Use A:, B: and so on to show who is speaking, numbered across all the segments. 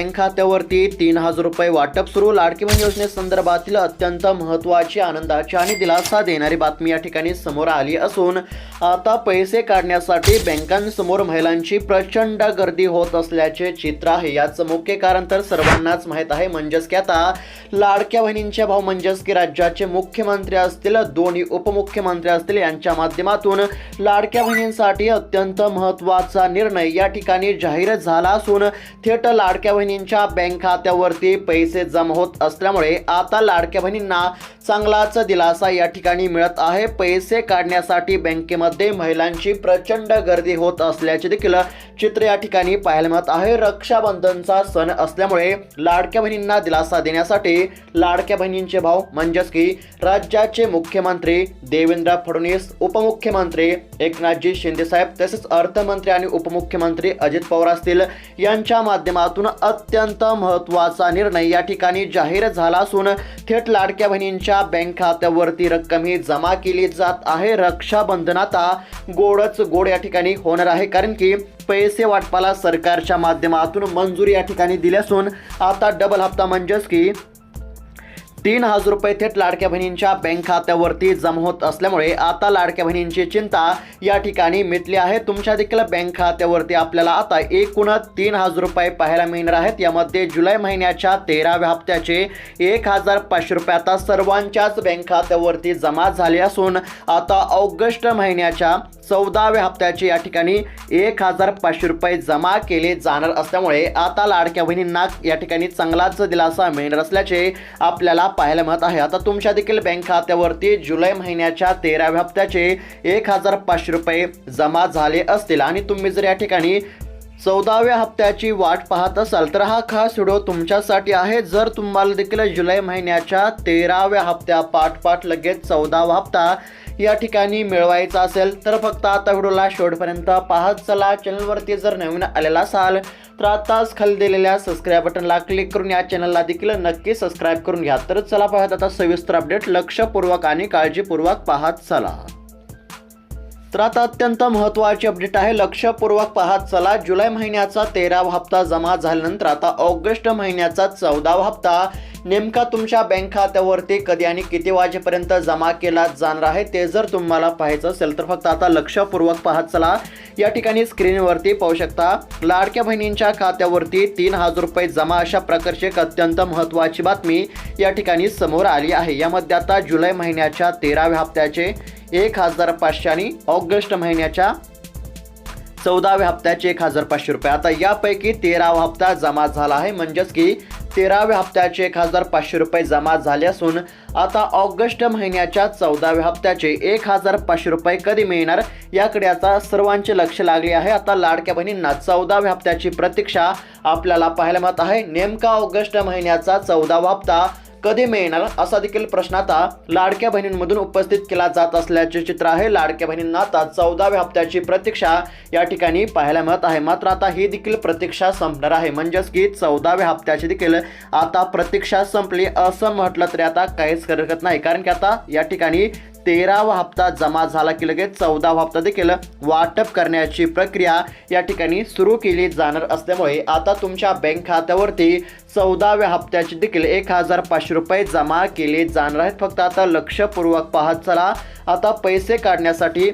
A: Bank खात्यावरती तीन हजार रुपये वाटप सुरू. लाडकी बहीण योजनेसंदर्भातील अत्यंत महत्त्वाची आनंदाची आणि दिलासा देणारी बातमी या ठिकाणी समोर आली असून आता पैसे काढण्यासाठी बँकांसमोर महिलांची प्रचंड गर्दी होत असल्याचे चित्र आहे. याचं मुख्य कारण तर सर्वांनाच माहीत आहे. म्हणजेच की आता लाडक्या बहिणींचे भाऊ म्हणजेच की राज्याचे मुख्यमंत्री असतील दोन्ही उपमुख्यमंत्री असतील यांच्या माध्यमातून लाडक्या बहिणींसाठी अत्यंत महत्त्वाचा निर्णय या ठिकाणी जाहीर झाला असून थेट लाडक्या बहिणींच्या बँक खात्यावरती पैसे जमा होत असल्यामुळे आता लाडक्या बहिणींना चांगलाच दिलासा या ठिकाणी मिळत आहे. पैसे काढण्यासाठी बँकेमध्ये महिलांची प्रचंड गर्दी होत असल्याचे देखील चित्र या ठिकाणी पाहायला मिळत आहे. रक्षाबंधनचा सण असल्यामुळे लाडक्या बहिणींना दिलासा देण्यासाठी लाडक्या बहिणींचे भाव म्हणजेच की राज्याचे मुख्यमंत्री देवेंद्र फडणवीस उपमुख्यमंत्री एकनाथजी शिंदे साहेब तसेच अर्थमंत्री आणि उपमुख्यमंत्री अजित पवार असतील यांच्या माध्यमातून अत्यंत महत्त्वाचा निर्णय या ठिकाणी जाहीर झाला असून थेट लाडक्या बहिणींच्या बँक खात्यावरती रक्कम ही जमा केली जात आहे. रक्षाबंधन आता गोडच गोड या ठिकाणी होणार आहे कारण की पैसे वाटपाला सरकारच्या माध्यमातून मंजुरी या ठिकाणी दिली असून आता डबल हप्ता म्हणजेच की तीन हजार रुपये थेट लाडक्या बहिणींच्या बँक खात्यावरती जमा होत असल्यामुळे आता लाडक्या बहिणींची चिंता या ठिकाणी मिटली आहे. तुमच्या देखील बँक खात्यावरती आपल्याला आता एकूण तीन हजार रुपये पाहायला मिळणार आहेत. यामध्ये जुलै महिन्याच्या तेराव्या हप्त्याचे एक हजार पाचशे रुपये आता सर्वांच्याच बँक खात्यावरती जमा झाले असून आता ऑगस्ट महिन्याच्या चौदाव्या हप्त्याचे या ठिकाणी एक हजार पाचशे रुपये जमा केले जाणार असल्यामुळे आता लाडक्या बहिणींना या ठिकाणी चांगलाच दिलासा मिळणार असल्याचे आपल्याला पाहायला मिळत आहे. आता तुमच्या देखील बँक खात्यावरती जुलै महिन्याच्या तेराव्या हप्त्याचे एक हजार पाचशे रुपये जमा झाले असतील आणि तुम्ही जर या ठिकाणी चौदाव्या हप्त्याची वाट पाहत असाल तर हा खास व्हिडिओ तुमच्यासाठी आहे. जर तुम्हाला देखील जुलै महिन्याच्या तेराव्या हप्त्या पाठ लगेच चौदावा हप्ता या ठिकाणी मिळवायचा असेल तर फक्त आता व्हिडिओला शेवटपर्यंत पाहत चला. चॅनलवरती जर नवीन आलेला असाल तर आताच खाली दिलेल्या सबस्क्राईब बटनला क्लिक करून या चॅनलला देखील नक्की सबस्क्राईब करून घ्या. तर चला पाहत आता सविस्तर अपडेट लक्षपूर्वक आणि काळजीपूर्वक पाहत चला. तर आता अत्यंत महत्त्वाची अपडेट आहे. लक्षपूर्वक पाहत चला जुलै महिन्याचा तेरावा हप्ता जमा झाल्यानंतर आता ऑगस्ट महिन्याचा चौदावा हप्ता. नेमका तुमच्या बँक खात्यावरती कधी आणि किती वाजेपर्यंत जमा केला जाणार आहे ते जर तुम्हाला पाहायचं असेल तर फक्त आता लक्षपूर्वक पाहत चला. या ठिकाणी स्क्रीनवरती पाहू शकता लाडक्या बहिणींच्या खात्यावरती तीन हजार रुपये जमा अशा प्रकारची एक अत्यंत महत्त्वाची बातमी या ठिकाणी समोर आली आहे. यामध्ये आता जुलै महिन्याच्या तेराव्या हप्त्याचे एक हजार पाचशे आणि ऑगस्ट महिन्याच्या चौदाव्या हप्त्याचे एक हजार पाचशे रुपये. आता यापैकी तेरावा हप्ता जमा झाला आहे. म्हणजेच की तेराव्या हप्त्याचे एक हजार पाचशे रुपये जमा झाले असून आता ऑगस्ट महिन्याच्या चौदाव्या हप्त्याचे एक हजार पाचशे रुपये कधी मिळणार याकडे आता सर्वांचे लक्ष लागले आहे. आता लाडक्या बहिणींना चौदाव्या हप्त्याची प्रतीक्षा आपल्याला पाहायला मिळत आहे. नेमका ऑगस्ट महिन्याचा चौदावा हप्ता कधी मिळणार असा देखील प्रश्न आता लाडक्या बहिणींमधून उपस्थित केला जात असल्याचे चित्र आहे. लाडक्या बहिणींना आता चौदाव्या हप्त्याची प्रतीक्षा या ठिकाणी पाहायला मिळत आहे. मात्र आता ही देखील प्रतीक्षा संपणार आहे. म्हणजेच की चौदाव्या हप्त्याची देखील आता प्रतीक्षा संपली असं म्हटलं तरी आता काहीच हरकत नाही. कारण की आता या ठिकाणी तेरावा हप्ता जमा झाला की लगेच चौदावा हप्ता देखील वाटप करण्याची प्रक्रिया या ठिकाणी सुरू केली जाणार असल्यामुळे आता तुमच्या बँक खात्यावरती चौदाव्या हप्त्याचे देखील एक हजार पाचशे रुपये जमा केले जाणार आहेत. फक्त आता लक्षपूर्वक पाहत चला. आता पैसे काढण्यासाठी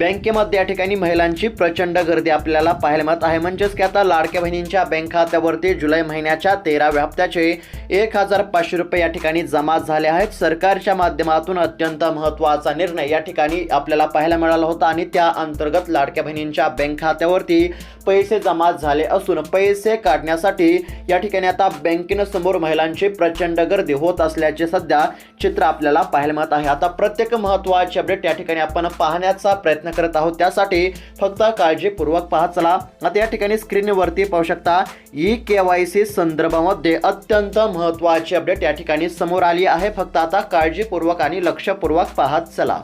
A: बँकेमध्ये या ठिकाणी महिलांची प्रचंड गर्दी आपल्याला पाहायला मिळत आहे. म्हणजेच की आता लाडक्या बहिणींच्या बँक खात्यावरती जुलै महिन्याच्या तेराव्या हप्त्याचे एक हजार पाचशे रुपये या ठिकाणी जमा झाले आहेत. सरकारच्या माध्यमातून अत्यंत महत्त्वाचा निर्णय या ठिकाणी आपल्याला पाहायला मिळाला होता आणि त्या अंतर्गत लाडक्या बहिणींच्या बँक खात्यावरती पैसे जमा झाले असून पैसे काढण्यासाठी या ठिकाणी आता बँकेनं समोर महिलांची प्रचंड गर्दी होत असल्याचे सध्या चित्र आपल्याला पाहायला मिळत आहे. आता प्रत्येक महत्त्वाची अपडेट या ठिकाणी आपण पाहण्याचा प्रयत्न करत आहोत. त्यासाठी फक्त काळजीपूर्वक पाहत चला. आता या ठिकाणी स्क्रीनवरती पाहू शकता ई के वाय सी संदर्भामध्ये अत्यंत महत्त्वाची अपडेट या ठिकाणी समोर आली आहे. फक्त आता काळजीपूर्वक आणि लक्षपूर्वक पाहत चला.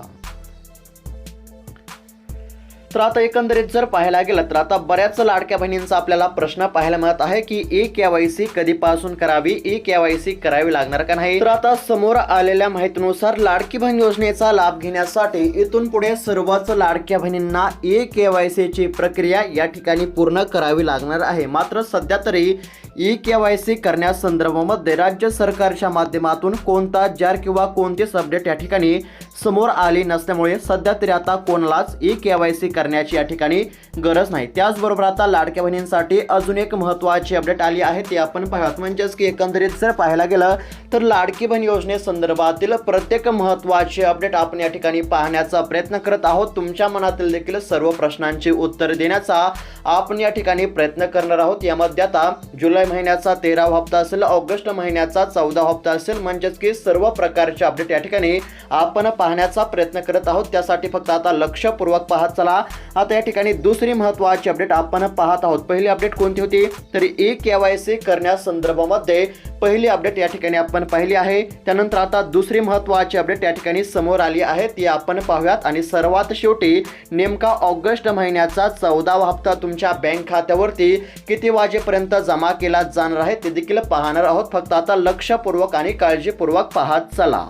A: तर आता एकंदरीत जर पाहायला गेलं तर आता बऱ्याच लाडक्या बहिणींचा आपल्याला प्रश्न पाहायला मिळत आहे की ए केवायसी कधीपासून करावी? ई केवायसी करावी लागणार का नाही? तर आता समोर आलेल्या माहितीनुसार लाडकी बहीण योजनेचा लाभ घेण्यासाठी इथून पुढे सर्वच लाडक्या बहिणींना ए केवायसीची प्रक्रिया या ठिकाणी पूर्ण करावी लागणार आहे. मात्र सध्या तरी ई के वाय सी करण्यासंदर्भामध्ये राज्य सरकारच्या माध्यमातून कोणता जार किंवा कोणतीच अपडेट या ठिकाणी समोर आली नसल्यामुळे सध्या तरी आता कोणालाच ई के वाय सी करण्याची या ठिकाणी गरज नाही. त्याचबरोबर आता लाडक्या बहिणींसाठी अजून एक महत्त्वाची अपडेट आली आहे ते आपण पाहत म्हणजेच की एकंदरीत जर पाहायला गेलं तर लाडकी बहीण योजनेसंदर्भातील प्रत्येक महत्त्वाचे अपडेट आपण या ठिकाणी पाहण्याचा प्रयत्न करत आहोत. तुमच्या मनातील देखील सर्व प्रश्नांची उत्तर देण्याचा आपण या ठिकाणी प्रयत्न करणार आहोत. यामध्ये आता जुलै महिन्याचा तेरावा हप्ता असेल ऑगस्ट महिन्याचा चौदा हप्ता असेल म्हणजेच की सर्व प्रकारचे अपडेट या ठिकाणी आपण पाहण्याचा प्रयत्न करत आहोत. त्यासाठी फक्त आता लक्षपूर्वक पाहत चला. आता या ठिकाणी दुसरी महत्त्वाची अपडेट आपण पाहत आहोत. पहिली अपडेट कोणती होती? तर ई के वाय सी करण्यासंदर्भामध्ये पहिली अपडेट या ठिकाणी आपण पाहिली आहे. त्यानंतर आता दुसरी महत्त्वाची अपडेट या ठिकाणी समोर आली आहे. ती आपण पाहूयात. आणि सर्वात शेवटी नेमका ऑगस्ट महिन्याचा चौदावा हप्ता तुमच्या बँक खात्यावरती किती वाजेपर्यंत जमा केला जाणार आहे ते देखील पाहणार आहोत. फक्त आता लक्षपूर्वक आणि काळजीपूर्वक पाहत चला.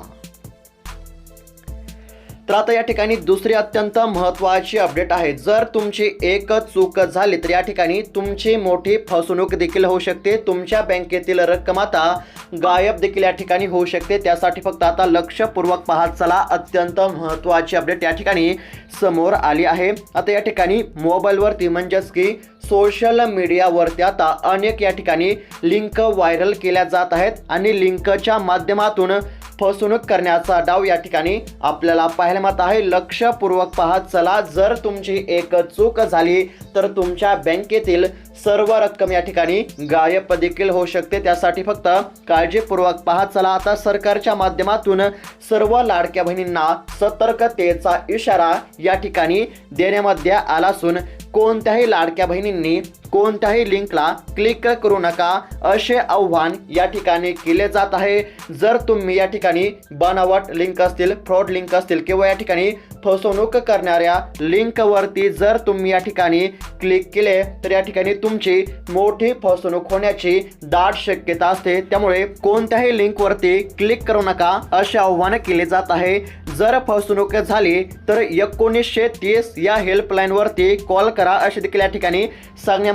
A: तर आता या ठिकाणी दुसरी अत्यंत महत्त्वाची अपडेट आहे. जर तुमची एक चूक झाली तर या ठिकाणी तुमची मोठी फसवणूक देखील होऊ शकते. तुमच्या बँकेतील रक्कम आता गायब देखील या ठिकाणी होऊ शकते. त्यासाठी फक्त आता लक्षपूर्वक पाहत चला. अत्यंत महत्त्वाची अपडेट या ठिकाणी समोर आली आहे. आता या ठिकाणी मोबाईलवरती म्हणजेच की सोशल मीडियावरती आता अनेक या ठिकाणी लिंक व्हायरल केल्या जात आहेत. आणि लिंकच्या माध्यमातून फसवणूक करण्याचा डाव या ठिकाणी आपल्याला पाहायला मिळत आहे. लक्षपूर्वक पाहत चला जर तुमची एक चूक झाली तर तुमच्या बँकेतील सर्व रक्कम या ठिकाणी गायब देखील होऊ शकते. त्यासाठी फक्त काळजीपूर्वक पाहत चला आता सरकारच्या माध्यमातून सर्व लाडक्या बहिणींना सतर्कतेचा इशारा या ठिकाणी देण्यामध्ये आला असून कोणत्याही लाडक्या बहिणींनी कोणत्याही लिंकला क्लिक करू नका असे आव्हान या ठिकाणी केले जात आहे. जर तुम्ही या ठिकाणी बनावट लिंक असतील फ्रॉड लिंक असतील किंवा या ठिकाणी फसवणूक करणाऱ्या लिंकवरती जर तुम्ही या ठिकाणी क्लिक केले तर या ठिकाणी तुमची मोठी फसवणूक होण्याची दाट शक्यता असते. त्यामुळे कोणत्याही लिंकवरती क्लिक करू नका असे आव्हान केले जात आहे. जर फसवणूक झाली तर एकोणीसशे तीस या हेल्पलाईनवरती कॉल करा असे देखील या ठिकाणी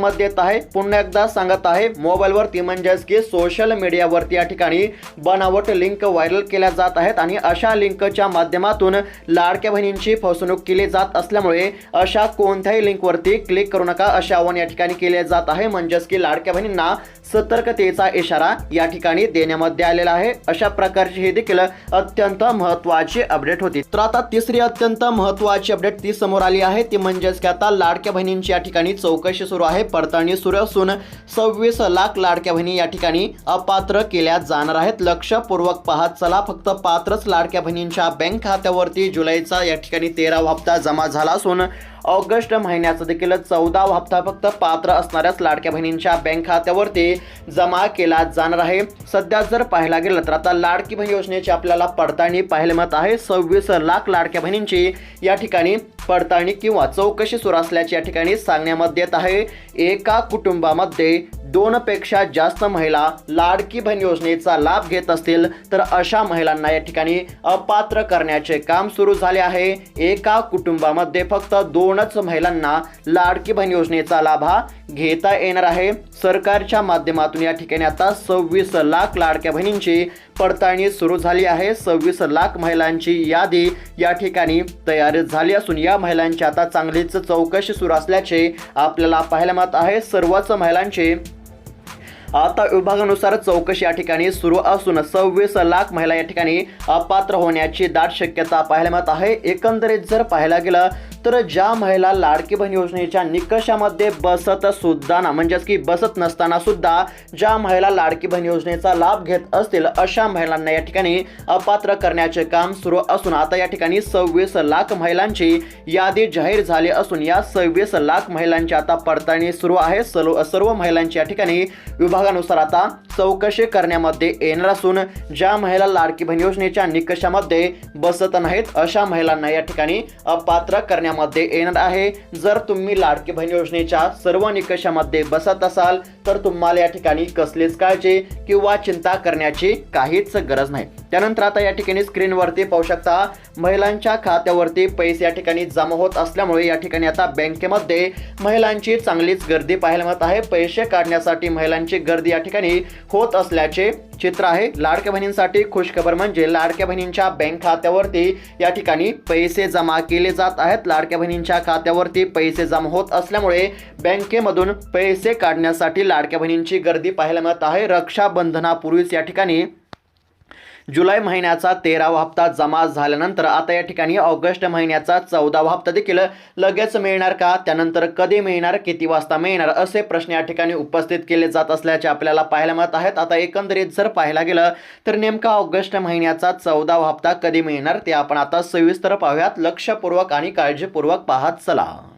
A: मत देत आहे. पुन्हा एकदा सांगत आहे मोबाईलवरती म्हणजेच की सोशल मीडियावरती या ठिकाणी बनावट लिंक व्हायरल केल्या जात आहेत आणि अशा लिंकच्या माध्यमातून लाडक्या बहिणींची फसवणूक केली जात असल्यामुळे अशा कोणत्याही लिंकवरती क्लिक करू नका असे आवाहन या ठिकाणी केले जात आहे. म्हणजेच की लाडक्या बहिणींना सतर्कतेचा इशारा या ठिकाणी देण्यामध्ये आलेला आहे. अशा प्रकारची हे देखील अत्यंत महत्वाची अपडेट होती. तर आता तिसरी अत्यंत महत्वाची अपडेट ती समोर आली आहे. ती म्हणजेच की आता लाडक्या बहिणींची या ठिकाणी चौकशी सुरू आहे. पडताळणी सुरू असून सव्वीस लाख लाडक्या बहिणी या ठिकाणी अपात्र केल्या जाणार आहेत. लक्षपूर्वक पाहत चला फक्त पात्रच लाडक्या बहिणींच्या बँक खात्यावरती जुलैचा या ठिकाणी तेरावा हप्ता जमा झाला असून ऑगस्ट महिन्याचा देखील चौदा हप्ता फक्त पात्र असणाऱ्याच लाडक्या बहिणींच्या बँक खात्यावरती जमा केला जाणार आहे. सध्या जर पाहायला गेलं तर आता लाडकी बहीण योजनेची आपल्याला पडताळणी पाहायला मिळत आहे. सव्वीस लाख लाडक्या बहिणींची या ठिकाणी पडताळणी किंवा चौकशी सुरू असल्याची या ठिकाणी सांगण्यामध्ये येत आहे. एका कुटुंबामध्ये दोनपेक्षा जास्त महिला लाडकी बहीण योजनेचा लाभ घेत असतील तर अशा महिलांना या ठिकाणी अपात्र करण्याचे काम सुरू झाले आहे. एका कुटुंबामध्ये फक्त दोनच महिलांना लाडकी बहीण योजनेचा लाभ हा घेता येणार आहे. सरकारच्या माध्यमातून या ठिकाणी आता सव्वीस लाख लाडक्या बहिणींची पडताळणी सुरू झाली आहे. सव्वीस लाख महिलांची यादी या ठिकाणी तयार झाली असून या महिलांची आता चांगलीच चौकशी सुरू असल्याचे आपल्याला पाहायला मिळत आहे. सर्वच महिलांचे आता विभागानुसार चौकशी या ठिकाणी सुरू असून सव्वीस लाख महिला या ठिकाणी अपात्र होण्याची दाट शक्यता पाहायला मिळत आहे. एकंदरीत जर पाहायला गेलं तर ज्या महिला लाडकी बहीण योजनेच्या निकषामध्ये बसत सुद्धा ना म्हणजेच की बसत नसताना सुद्धा ज्या महिला लाडकी बहीण योजनेचा लाभ घेत असतील अशा महिलांना या ठिकाणी अपात्र करण्याचे काम सुरू असून आता या ठिकाणी सव्वीस लाख महिलांची यादी जाहीर झाली असून या सव्वीस लाख महिलांची आता पडताळणी सुरू आहे. सर्व सर्व महिलांची या ठिकाणी विभाग विभागानुसार आता चौकशी करण्यामध्ये येणार असून ज्या महिला लाडकी बहीण योजनेच्या निकषामध्ये बसत नाहीत अशा महिलांना या ठिकाणी अपात्र करण्यामध्ये येणार आहे. जर तुम्ही लाडकी बहीण योजनेच्या सर्व निकषामध्ये बसत असाल तर तुम्हाला या ठिकाणी कसलीच काळजी किंवा चिंता करण्याची काहीच गरज नाही. त्यानंतर आता या ठिकाणी स्क्रीनवरती पाहू शकता महिलांच्या खात्यावरती पैसे या ठिकाणी जमा होत असल्यामुळे या ठिकाणी आता बँकेमध्ये महिलांची चांगलीच गर्दी पाहायला मिळत आहे. पैसे काढण्यासाठी महिलांची गर्दी या ठिकाणी होत असल्याचे चित्र आहे. लाडक्या बहिणींसाठी खुशखबर म्हणजे लाडक्या बहिणींच्या बँक खात्यावरती या ठिकाणी पैसे जमा केले जात आहेत. लाडक्या बहिणींच्या खात्यावरती पैसे जमा होत असल्यामुळे बँकेमधून पैसे काढण्यासाठी लाडक्या बहिणींची गर्दी पाहायला मिळत आहे. रक्षाबंधनापूर्वीच या ठिकाणी जुलै महिन्याचा तेरावा हप्ता जमा झाल्यानंतर आता या ठिकाणी ऑगस्ट महिन्याचा चौदावा हप्ता देखील लगेच मिळणार का? त्यानंतर कधी मिळणार? किती वाजता मिळणार? असे प्रश्न या ठिकाणी उपस्थित केले जात असल्याचे आपल्याला पाहायला मिळत आहेत. आता एकंदरीत जर पाहायला गेलं तर नेमका ऑगस्ट महिन्याचा चौदावा हप्ता कधी मिळणार? ते आपण आता सविस्तर पाहूयात. लक्षपूर्वक आणि काळजीपूर्वक पाहत चला.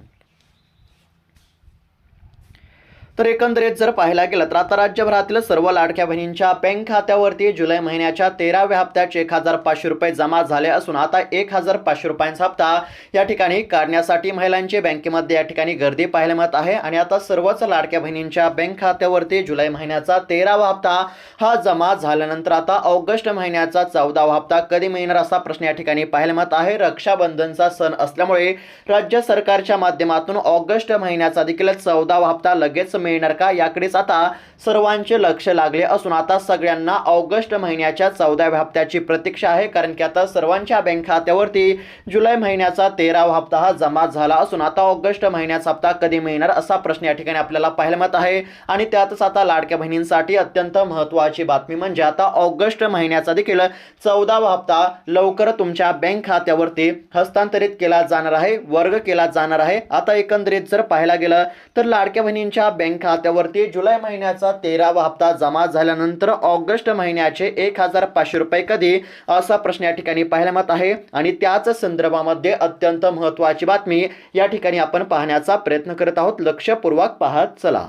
A: तर एकंदरीत जर पाहायला गेलं तर आता राज्यभरातील सर्व लाडक्या बहिणींच्या बँक खात्यावरती जुलै महिन्याच्या तेराव्या हप्त्याचे एक हजार पाचशे रुपये जमा झाले असून आता एक हजार पाचशे रुपयांचा हप्ता या ठिकाणी काढण्यासाठी महिलांची बँकेमध्ये या ठिकाणी गर्दी पाहायला मिळत आहे. आणि आता सर्वच लाडक्या बहिणींच्या बँक खात्यावरती जुलै महिन्याचा तेरावा हप्ता हा जमा झाल्यानंतर आता ऑगस्ट महिन्याचा चौदावा हप्ता कधी मिळणार असा प्रश्न या ठिकाणी पाहायला मिळत आहे. रक्षाबंधनचा सण असल्यामुळे राज्य सरकारच्या माध्यमातून ऑगस्ट महिन्याचा देखील चौदावा हप्ता लगेच मिळणार का? याकडेच आता सर्वांचे लक्ष लागले असून आता सगळ्यांना ऑगस्ट महिन्याच्या चौदाव्या हप्त्याची प्रतीक्षा आहे. कारण की आता सर्वांच्या बँक खात्यावरती जुलै महिन्याचा तेरावा हप्ता हा जमा झाला असून आता ऑगस्ट महिन्याचा हप्ता कधी मिळणार असा प्रश्न या ठिकाणी आपल्याला पाहायला मिळत आहे. आणि त्यातच आता लाडक्या बहिणींसाठी अत्यंत महत्त्वाची बातमी म्हणजे आता ऑगस्ट महिन्याचा देखील चौदावा हप्ता लवकर तुमच्या बँक खात्यावरती हस्तांतरित केला जाणार आहे वर्ग केला जाणार आहे. आता एकंदरीत जर पाहायला गेलं तर लाडक्या बहिणींच्या बँक खात्यावरती जुलै महिन्याचा तेरावा हप्ता जमा झाल्यानंतर ऑगस्ट महिन्याचे एक हजार पाचशे रुपये कधी? असा प्रश्न या ठिकाणी पाहायला मिळत आहे. आणि त्याच संदर्भामध्ये अत्यंत महत्त्वाची बातमी या ठिकाणी आपण पाहण्याचा प्रयत्न करत आहोत. लक्षपूर्वक पाहत चला.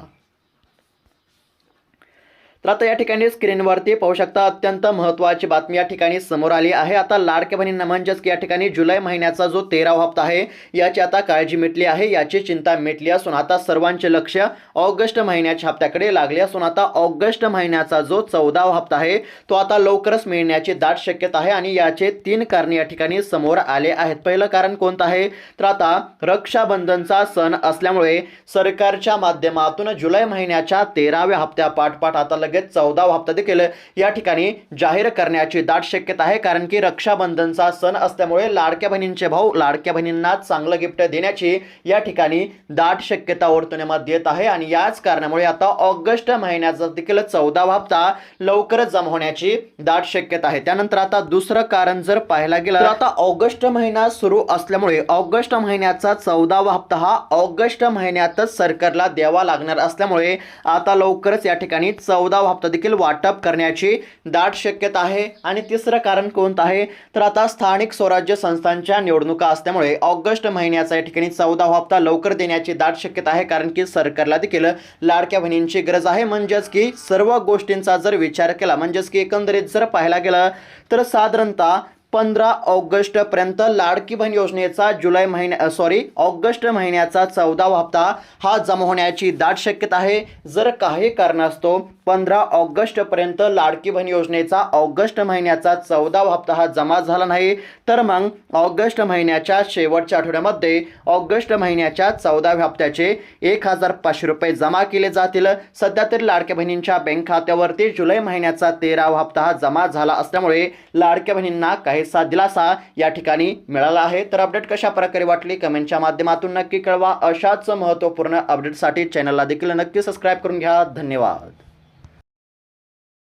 A: तर आता या ठिकाणी स्क्रीनवरती पाहू शकता अत्यंत महत्त्वाची बातमी या ठिकाणी समोर आली आहे. आता लाडक्या बहिणींना म्हणजेच की या ठिकाणी जुलै महिन्याचा जो तेरावा हप्ता आहे याची आता काळजी मिटली आहे याची चिंता मिटली असून आता सर्वांचे लक्ष ऑगस्ट महिन्याच्या हप्त्याकडे लागले असून आता ऑगस्ट महिन्याचा जो चौदावा हप्ता आहे तो आता लवकरच मिळण्याची दाट शक्यता आहे आणि याचे तीन कारणे या ठिकाणी समोर आले आहेत. पहिलं कारण कोणतं आहे? तर आता रक्षाबंधनचा सण असल्यामुळे सरकारच्या माध्यमातून जुलै महिन्याच्या तेराव्या हप्त्या पाठपाठ आता लगेच चौदावा हप्ता देखील या ठिकाणी जाहीर करण्याची दाट शक्यता आहे. कारण की रक्षाबंधनचा सण असल्यामुळे लाडक्या बहिणींचे भाऊ लाडक्या बहिणींना चांगलं गिफ्ट देण्याची या ठिकाणी दाट शक्यता वर्तवण्यामध्ये येत आहे. आणि याच कारणामुळे आता ऑगस्ट महिन्याचा देखील चौदावा हप्ता लवकरच जमा होण्याची दाट शक्यता आहे. त्यानंतर आता दुसरं कारण जर पाहायला गेलं तर आता ऑगस्ट महिना सुरू असल्यामुळे ऑगस्ट महिन्याचा चौदावा हप्ता हा ऑगस्ट महिन्यातच सरकारला द्यावा लागणार असल्यामुळे आता लवकरच या ठिकाणी चौदा हप्ता देखील वाटप करण्याची दाट शक्यता आहे. आणि तिसरं कारण कोणतं आहे? तर आता स्थानिक स्वराज्य संस्थांच्या निवडणुका असल्यामुळे ऑगस्ट महिन्याचा या ठिकाणी चौदा हप्ता लवकर देण्याची दाट शक्यता आहे. कारण की सरकारला देखील लाडक्या बहिणींची गरज आहे. म्हणजेच की सर्व गोष्टींचा जर विचार केला म्हणजेच की एकंदरीत जर पाहायला गेलं तर साधारणतः पंधरा ऑगस्टपर्यंत लाडकी बहीण योजनेचा जुलै महिन्या सॉरी ऑगस्ट महिन्याचा चौदावा हप्ता हा जमा होण्याची दाट शक्यता आहे. जर काही कारणास्तव पंधरा ऑगस्टपर्यंत लाडकी बहीण योजनेचा ऑगस्ट महिन्याचा चौदावा हप्ता हा जमा झाला नाही तर मग ऑगस्ट महिन्याच्या शेवटच्या आठवड्यामध्ये ऑगस्ट महिन्याच्या चौदाव्या हप्त्याचे एक हजार पाचशे रुपये जमा केले जातील. सध्या तरी लाडक्या बहिणींच्या बँक खात्यावरती जुलै महिन्याचा तेरावा हप्ता हा जमा झाला असल्यामुळे लाडक्या बहिणींना काही काहीसा दिलासा या ठिकाणी मिळाला आहे. तर अपडेट कशा प्रकारे वाटली? कमेंटच्या माध्यमातून नक्की कळवा. अशाच महत्त्वपूर्ण अपडेटसाठी चॅनलला देखील नक्की सबस्क्राईब करून घ्या. धन्यवाद.